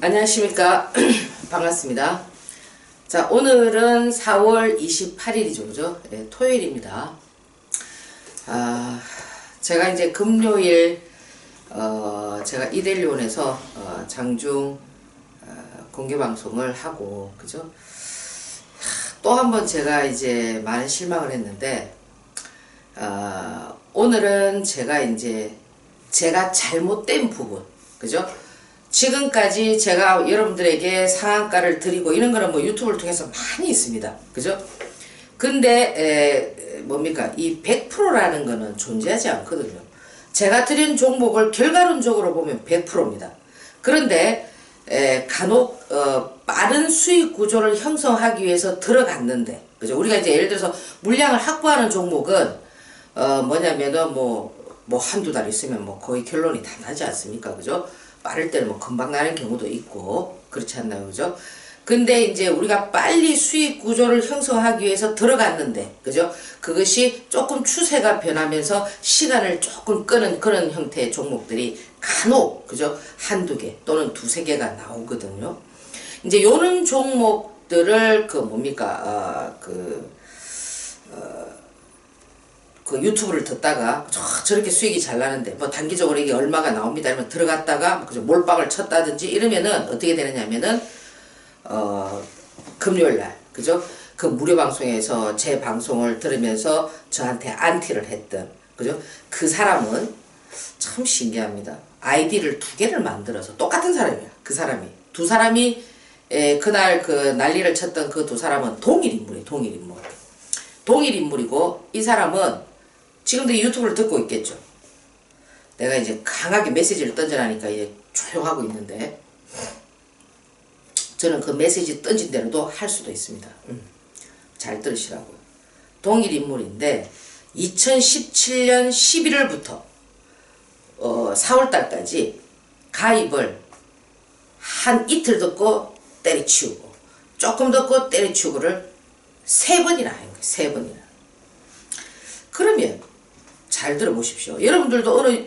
안녕하십니까? 반갑습니다. 자 오늘은 4월 28일이죠 그죠? 네, 토요일입니다. 아 제가 이제 금요일 어 제가 이델리온에서 어, 장중 어, 공개방송을 하고 그죠? 또 한 번 제가 이제 많은 실망을 했는데 어, 오늘은 제가 이제 제가 잘못된 부분 그죠 지금까지 제가 여러분들에게 상한가를 드리고 이런 거는 뭐 유튜브를 통해서 많이 있습니다. 그죠? 근데 에, 뭡니까? 이 100%라는 거는 존재하지 않거든요. 제가 드린 종목을 결과론적으로 보면 100%입니다. 그런데 에, 간혹 어, 빠른 수익 구조를 형성하기 위해서 들어갔는데 그죠? 우리가 이제 예를 들어서 물량을 확보하는 종목은 어, 뭐냐면은 뭐, 뭐 한두 달 있으면 뭐 거의 결론이 다 나지 않습니까? 그죠? 빠를 때는 뭐 금방 나는 경우도 있고 그렇지 않나요 그죠? 근데 이제 우리가 빨리 수익 구조를 형성하기 위해서 들어갔는데 그죠? 그것이 조금 추세가 변하면서 시간을 조금 끄는 그런 형태의 종목들이 간혹 그죠? 한두 개 또는 두세 개가 나오거든요. 이제 요런 종목들을 그 뭡니까? 어, 그 어, 그 유튜브를 듣다가 저, 저렇게 수익이 잘 나는데 뭐 단기적으로 이게 얼마가 나옵니다. 이러면 들어갔다가 그죠 몰빵을 쳤다든지 이러면은 어떻게 되느냐면은 어 금요일날 그죠? 그 무료 방송에서 제 방송을 들으면서 저한테 안티를 했던 그죠? 그 사람은 참 신기합니다. 아이디를 두 개를 만들어서 똑같은 사람이야 그 사람이. 두 사람이 에, 그날 그 난리를 쳤던 그 두 사람은 동일 인물이 동일 인물. 동일 인물이고 이 사람은 지금도 유튜브를 듣고 있겠죠. 내가 이제 강하게 메시지를 던져라니까 이제 조용하고 있는데 저는 그 메시지 던진 대로도 할 수도 있습니다. 음, 잘 들으시라고요. 동일 인물인데 2017년 11월부터 어, 4월달까지 가입을 한 이틀 듣고 때려치우고 조금 듣고 때려치우고를 세 번이나 한 거예요. 세 번이나. 그러면 잘 들어보십시오. 여러분들도 어느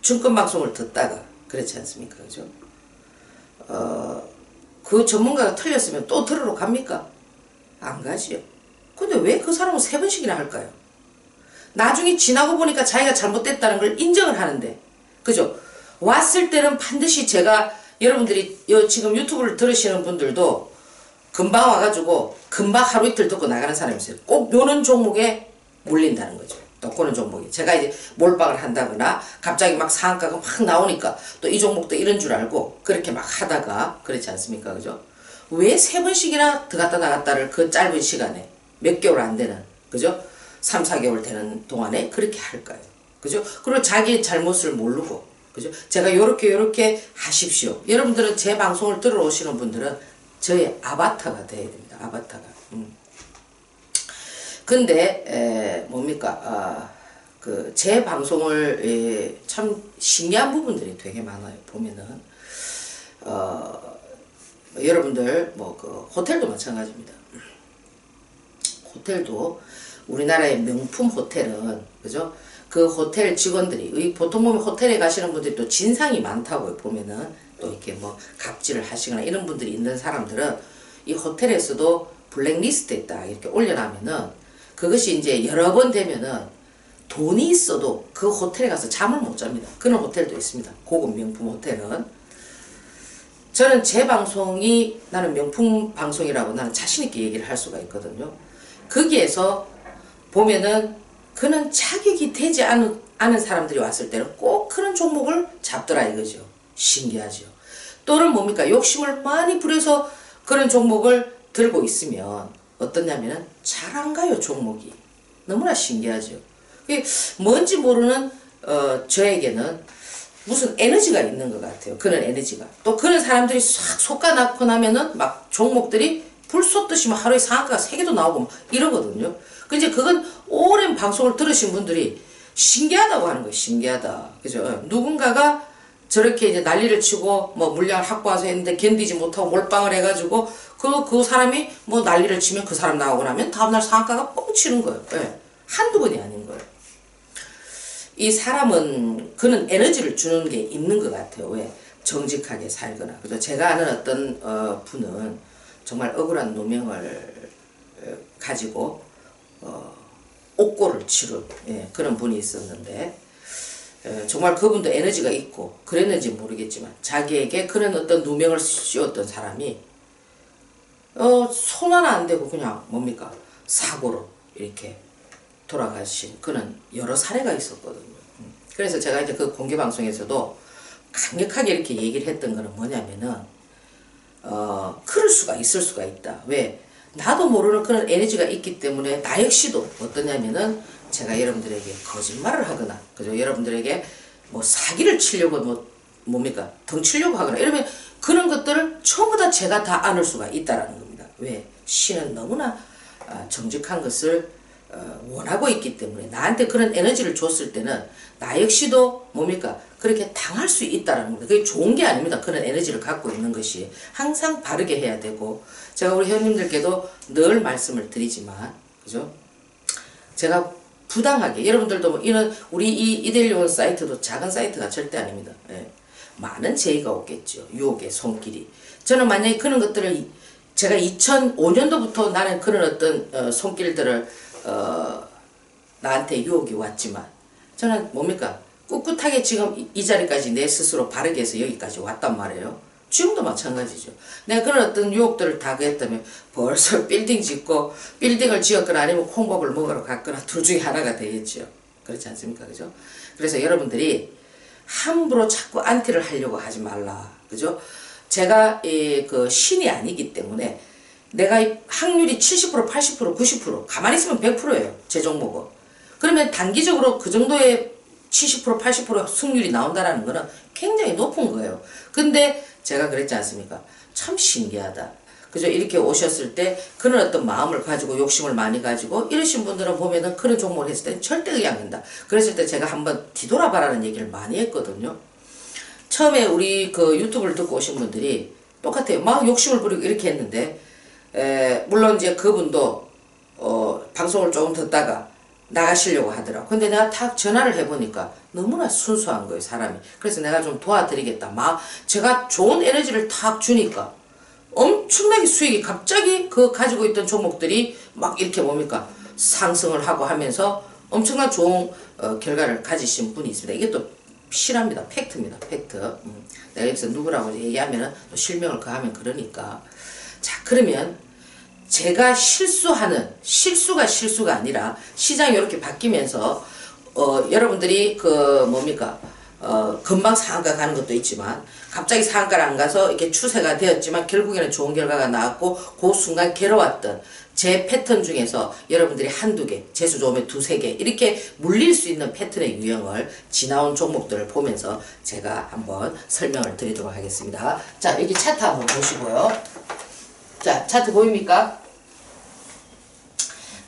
증권방송을 듣다가 그렇지 않습니까? 그죠? 어, 그 전문가가 틀렸으면 또 들으러 갑니까? 안 가지요. 근데 왜 그 사람은 세 번씩이나 할까요? 나중에 지나고 보니까 자기가 잘못됐다는 걸 인정을 하는데 그죠? 왔을 때는 반드시 제가 여러분들이 지금 유튜브를 들으시는 분들도 금방 와가지고 금방 하루 이틀 듣고 나가는 사람이 있어요. 꼭 요런 종목에 몰린다는 거죠. 또그는 종목이. 제가 이제 몰빵을 한다거나 갑자기 막 상한가가 막 나오니까 또 이 종목도 이런 줄 알고 그렇게 막 하다가 그렇지 않습니까? 그죠? 왜 세 번씩이나 들어갔다 나갔다를 그 짧은 시간에 몇 개월 안 되는 그죠? 3, 4개월 되는 동안에 그렇게 할까요? 그죠? 그리고 자기 잘못을 모르고 그죠? 제가 요렇게 요렇게 하십시오. 여러분들은 제 방송을 들어 오시는 분들은 저의 아바타가 돼야 됩니다. 아바타가. 음. 근데 에, 뭡니까? 아, 그제 방송을 에, 참 신기한 부분들이 되게 많아요 보면은. 어, 뭐 여러분들 뭐 그 호텔도 마찬가지입니다. 호텔도 우리나라의 명품 호텔은 그죠? 그 호텔 직원들이 보통 보면 호텔에 가시는 분들이 또 진상이 많다고 보면은. 또 이렇게 뭐 갑질을 하시거나 이런 분들이 있는 사람들은 이 호텔에서도 블랙리스트에 있다 이렇게 올려놓으면은 그것이 이제 여러 번 되면은 돈이 있어도 그 호텔에 가서 잠을 못 잡니다. 그런 호텔도 있습니다. 고급 명품 호텔은. 저는 제 방송이 나는 명품 방송이라고 나는 자신있게 얘기를 할 수가 있거든요. 거기에서 보면은 그는 자격이 되지 않은, 않은 사람들이 왔을 때는 꼭 그런 종목을 잡더라 이거죠. 신기하죠. 또는 뭡니까? 욕심을 많이 부려서 그런 종목을 들고 있으면 어떠냐면은 잘 안 가요 종목이. 너무나 신기하죠. 뭔지 모르는 어, 저에게는 무슨 에너지가 있는 것 같아요 그런 에너지가. 또 그런 사람들이 싹 속가 낳고 나면은 막 종목들이 불 쏟듯이 막 하루에 상한가가 3개도 나오고 막 이러거든요. 근데 그건 오랜 방송을 들으신 분들이 신기하다고 하는 거예요 신기하다. 그죠? 누군가가 저렇게 이제 난리를 치고 뭐 물량을 확보해서 했는데 견디지 못하고 몰빵을 해가지고 그, 그 사람이 뭐 난리를 치면 그 사람 나오고 나면 다음날 상한가가 뻥치는 거예요. 네. 한두 번이 아닌 거예요. 이 사람은 그는 에너지를 주는 게 있는 것 같아요. 왜? 정직하게 살거나 그죠 제가 아는 어떤 어, 분은 정말 억울한 누명을 어, 가지고 어, 옥고를 치른 예, 그런 분이 있었는데 에, 정말 그분도 에너지가 있고 그랬는지 모르겠지만 자기에게 그런 어떤 누명을 씌웠던 사람이 어, 손 하나 안 대고 그냥 뭡니까 사고로 이렇게 돌아가신 그런 여러 사례가 있었거든요. 음. 그래서 제가 이제 그 공개 방송에서도 강력하게 이렇게 얘기를 했던 거는 뭐냐면은 어 그럴 수가 있을 수가 있다. 왜? 나도 모르는 그런 에너지가 있기 때문에 나 역시도 어떠냐면은 제가 여러분들에게 거짓말을 하거나 그죠? 여러분들에게 뭐 사기를 치려고 뭐 뭡니까 덩치려고 하거나 이러면 그런 것들을 전부 다 제가 다 안을 수가 있다라는 겁니다. 왜? 신은 너무나 아, 정직한 것을 어, 원하고 있기 때문에 나한테 그런 에너지를 줬을 때는 나 역시도 뭡니까 그렇게 당할 수 있다라는 겁니다. 그게 좋은 게 아닙니다. 그런 에너지를 갖고 있는 것이 항상 바르게 해야 되고 제가 우리 회원님들께도 늘 말씀을 드리지만 그죠? 제가 부당하게 여러분들도 뭐 이런 우리 이 이델리온 사이트도 작은 사이트가 절대 아닙니다. 예. 많은 제의가 오겠죠. 유혹의 손길이. 저는 만약에 그런 것들을 제가 2005년도부터 나는 그런 어떤 어, 손길들을 어, 나한테 유혹이 왔지만 저는 뭡니까 꿋꿋하게 지금 이, 이 자리까지 내 스스로 바르게 해서 여기까지 왔단 말이에요. 지금도 마찬가지죠. 내가 그런 어떤 유혹들을 다 했다면 벌써 빌딩 짓고 빌딩을 지었거나 아니면 콩밥을 먹으러 갔거나 둘 중에 하나가 되겠죠. 그렇지 않습니까? 그죠? 그래서 여러분들이 함부로 자꾸 안티를 하려고 하지 말라. 그죠? 제가 그 신이 아니기 때문에 내가 확률이 70% 80% 90% 가만히 있으면 100%예요. 제 종목은. 그러면 단기적으로 그 정도의 70% 80% 승률이 나온다라는 거는 굉장히 높은 거예요. 근데 제가 그랬지 않습니까? 참 신기하다. 그죠? 이렇게 오셨을 때 그런 어떤 마음을 가지고 욕심을 많이 가지고 이러신 분들은 보면은 그런 종목을 했을 때 절대 그게 안 된다. 그랬을 때 제가 한번 뒤돌아봐라는 얘기를 많이 했거든요. 처음에 우리 그 유튜브를 듣고 오신 분들이 똑같아요. 막 욕심을 부리고 이렇게 했는데 에, 물론 이제 그분도 어, 방송을 조금 듣다가 나가시려고 하더라고. 근데 내가 탁 전화를 해보니까 너무나 순수한 거예요, 사람이. 그래서 내가 좀 도와드리겠다. 막 제가 좋은 에너지를 탁 주니까 엄청나게 수익이 갑자기 그 가지고 있던 종목들이 막 이렇게 뭡니까 상승을 하고 하면서 엄청난 좋은 어, 결과를 가지신 분이 있습니다. 이게 또 실합니다. 팩트입니다. 팩트. 음. 내가 여기서 누구라고 얘기하면 또 실명을 가하면 그러니까. 자, 그러면 제가 실수하는, 실수가 실수가 아니라 시장이 이렇게 바뀌면서, 어, 여러분들이 그 뭡니까, 어, 금방 상한가 가는 것도 있지만, 갑자기 상한가를 안 가서 이렇게 추세가 되었지만, 결국에는 좋은 결과가 나왔고, 그 순간 괴로웠던 제 패턴 중에서 여러분들이 한두 개, 재수 좋으면 두세 개, 이렇게 물릴 수 있는 패턴의 유형을 지나온 종목들을 보면서 제가 한번 설명을 드리도록 하겠습니다. 자, 여기 차트 한번 보시고요. 자, 차트 보입니까?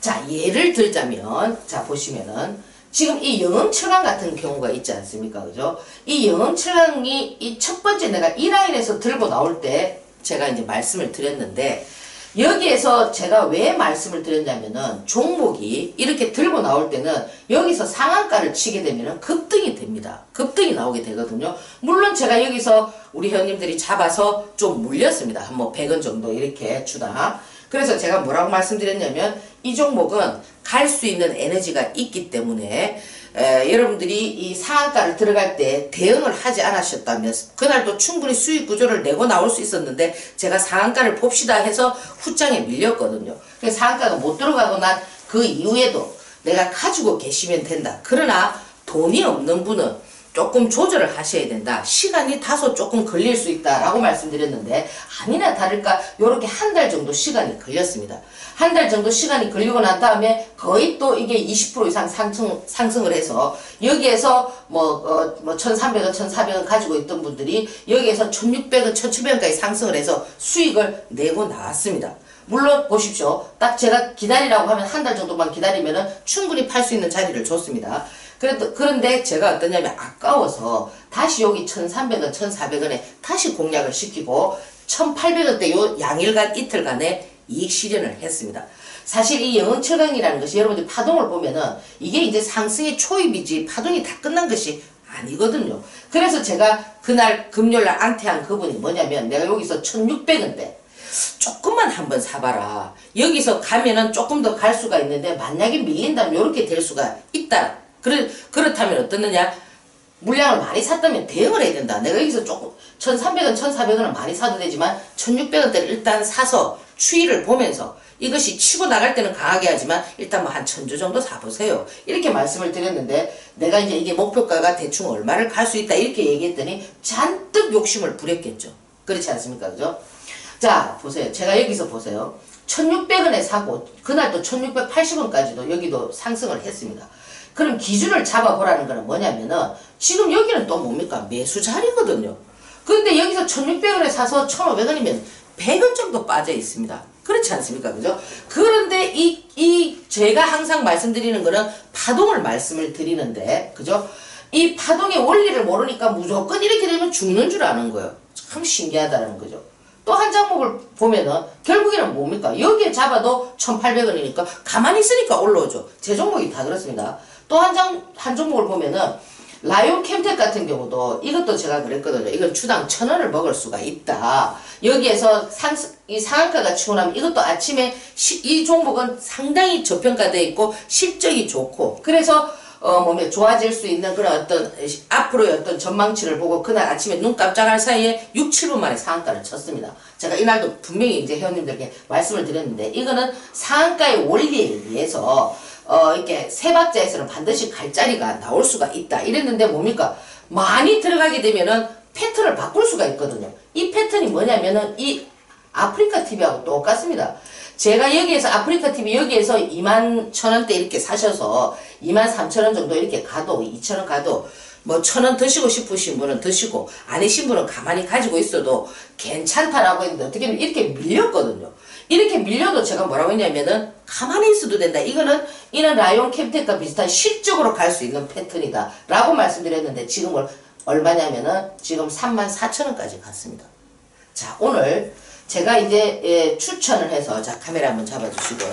자, 예를 들자면, 자, 보시면은, 지금 이 영흥철강 같은 경우가 있지 않습니까? 그죠? 이 영흥철강이 이 첫 번째 내가 이 라인에서 들고 나올 때 제가 이제 말씀을 드렸는데, 여기에서 제가 왜 말씀을 드렸냐면은 종목이 이렇게 들고 나올 때는 여기서 상한가를 치게 되면은 급등이 됩니다. 급등이 나오게 되거든요. 물론 제가 여기서 우리 회원님들이 잡아서 좀 물렸습니다. 한 뭐 100원 정도 이렇게 주다. 그래서 제가 뭐라고 말씀드렸냐면 이 종목은 갈 수 있는 에너지가 있기 때문에 에, 여러분들이 이 상한가를 들어갈 때 대응을 하지 않으셨다면 그날도 충분히 수익 구조를 내고 나올 수 있었는데 제가 상한가를 봅시다 해서 후장에 밀렸거든요. 그래서 상한가가 못 들어가고 난 그 이후에도 내가 가지고 계시면 된다. 그러나 돈이 없는 분은 조금 조절을 하셔야 된다. 시간이 다소 조금 걸릴 수 있다라고 말씀드렸는데 아니나 다를까 이렇게 한 달 정도 시간이 걸렸습니다. 한 달 정도 시간이 걸리고 난 다음에 거의 또 이게 20% 이상 상승, 상승을 해서 여기에서 뭐, 어, 뭐 1,300원, 1,400원 가지고 있던 분들이 여기에서 1,600원, 1,700원까지 상승을 해서 수익을 내고 나왔습니다. 물론 보십시오. 딱 제가 기다리라고 하면 한 달 정도만 기다리면 충분히 팔 수 있는 자리를 줬습니다. 그래도, 그런데 제가 어떠냐면 아까워서 다시 여기 1,300원, 1,400원에 다시 공략을 시키고 1,800원대 요 양일간 이틀간에 이익 실현을 했습니다. 사실 이 영흥철강이라는 것이 여러분들 파동을 보면은 이게 이제 상승의 초입이지 파동이 다 끝난 것이 아니거든요. 그래서 제가 그날 금요일날 안태한 그분이 뭐냐면 내가 여기서 1600원대 조금만 한번 사봐라. 여기서 가면은 조금 더 갈 수가 있는데 만약에 밀린다면 이렇게 될 수가 있다. 그래, 그렇다면 어떻느냐? 물량을 많이 샀다면 대응을 해야 된다. 내가 여기서 조금 1,300원, 1,400원은 많이 사도 되지만 1,600원대를 일단 사서 추이를 보면서 이것이 치고 나갈 때는 강하게 하지만 일단 뭐 한 천주 정도 사보세요. 이렇게 말씀을 드렸는데 내가 이제 이게 목표가가 대충 얼마를 갈 수 있다 이렇게 얘기했더니 잔뜩 욕심을 부렸겠죠. 그렇지 않습니까? 그죠? 자 보세요. 제가 여기서 보세요. 1600원에 사고 그날 또 1680원까지도 여기도 상승을 했습니다. 그럼 기준을 잡아보라는 거는 뭐냐면은 지금 여기는 또 뭡니까? 매수 자리거든요. 근데 여기서 1600원에 사서 1500원이면 100원 정도 빠져 있습니다. 그렇지 않습니까? 그죠? 그런데 이, 이, 제가 항상 말씀드리는 거는 파동을 말씀을 드리는데, 그죠? 이 파동의 원리를 모르니까 무조건 이렇게 되면 죽는 줄 아는 거예요. 참 신기하다는 거죠. 또한 종목을 보면은 결국에는 뭡니까? 여기에 잡아도 1,800원이니까 가만히 있으니까 올라오죠. 제 종목이 다 그렇습니다. 또 한 장, 한 종목을 보면은 라이온 캠텍 같은 경우도 이것도 제가 그랬거든요. 이건 주당 천 원을 먹을 수가 있다. 여기에서 상, 이 상한가가 치고 나면 이것도 아침에 시, 이 종목은 상당히 저평가되어 있고 실적이 좋고 그래서 어, 몸에 좋아질 수 있는 그런 어떤 앞으로의 어떤 전망치를 보고 그날 아침에 눈 깜짝할 사이에 6, 7분 만에 상한가를 쳤습니다. 제가 이날도 분명히 이제 회원님들께 말씀을 드렸는데 이거는 상한가의 원리에 의해서 어, 이렇게 세 박자에서는 반드시 갈 자리가 나올 수가 있다. 이랬는데 뭡니까? 많이 들어가게 되면은 패턴을 바꿀 수가 있거든요. 이 패턴이 뭐냐면은 이 아프리카 TV하고 똑같습니다. 제가 여기에서 아프리카 TV 여기에서 2만 천 원대 이렇게 사셔서 2만 3천 원 정도 이렇게 가도 2천 원 가도 뭐 천 원 드시고 싶으신 분은 드시고 아니신 분은 가만히 가지고 있어도 괜찮다라고 했는데 어떻게 이렇게 밀렸거든요. 이렇게 밀려도 제가 뭐라고 했냐면은 가만히 있어도 된다. 이거는 이는 라이온 캠텍과 비슷한 실적으로 갈 수 있는 패턴이다. 라고 말씀드렸는데 지금 얼마냐면은 지금 3만 4천 원까지 갔습니다. 자 오늘 제가 이제 예, 추천을 해서 자 카메라 한번 잡아주시고요.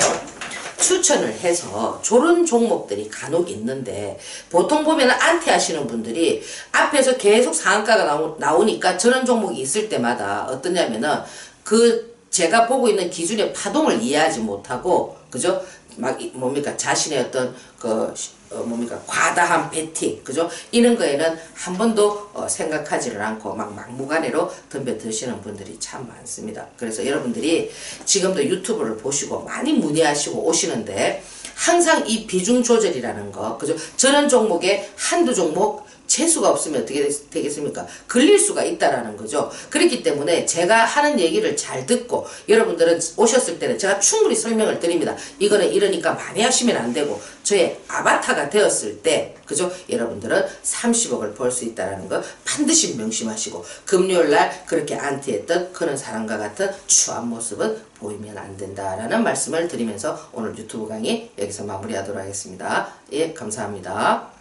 추천을 해서 저런 종목들이 간혹 있는데 보통 보면 안티 하시는 분들이 앞에서 계속 상한가가 나오, 나오니까 저런 종목이 있을 때마다 어떠냐면은 그 제가 보고 있는 기준의 파동을 이해하지 못하고 그죠? 막 이- 뭡니까 자신의 어떤 그 어, 뭡니까 과다한 베팅 그죠? 이런 거에는 한 번도 어, 생각하지를 않고 막 막무가내로 덤벼 드시는 분들이 참 많습니다. 그래서 여러분들이 지금도 유튜브를 보시고 많이 문의하시고 오시는데 항상 이 비중 조절이라는 거 그죠? 저런 종목에 한두 종목 재수가 없으면 어떻게 됐- 되겠습니까? 걸릴 수가 있다라는 거죠. 그렇기 때문에 제가 하는 얘기를 잘 듣고 여러분들은 오셨을 때는 제가 충분히 설명을 드립니다. 이거는 이러니까 많이 하시면 안 되고 저의 아바타가 되었을 때 그죠? 여러분들은 30억을 벌 수 있다라는 거 반드시 명심하시고 금요일 날 그렇게 안티했던 그런 사람과 같은 추한 모습은 보이면 안 된다라는 말씀을 드리면서 오늘 유튜브 강의 여기서 마무리하도록 하겠습니다. 예, 감사합니다.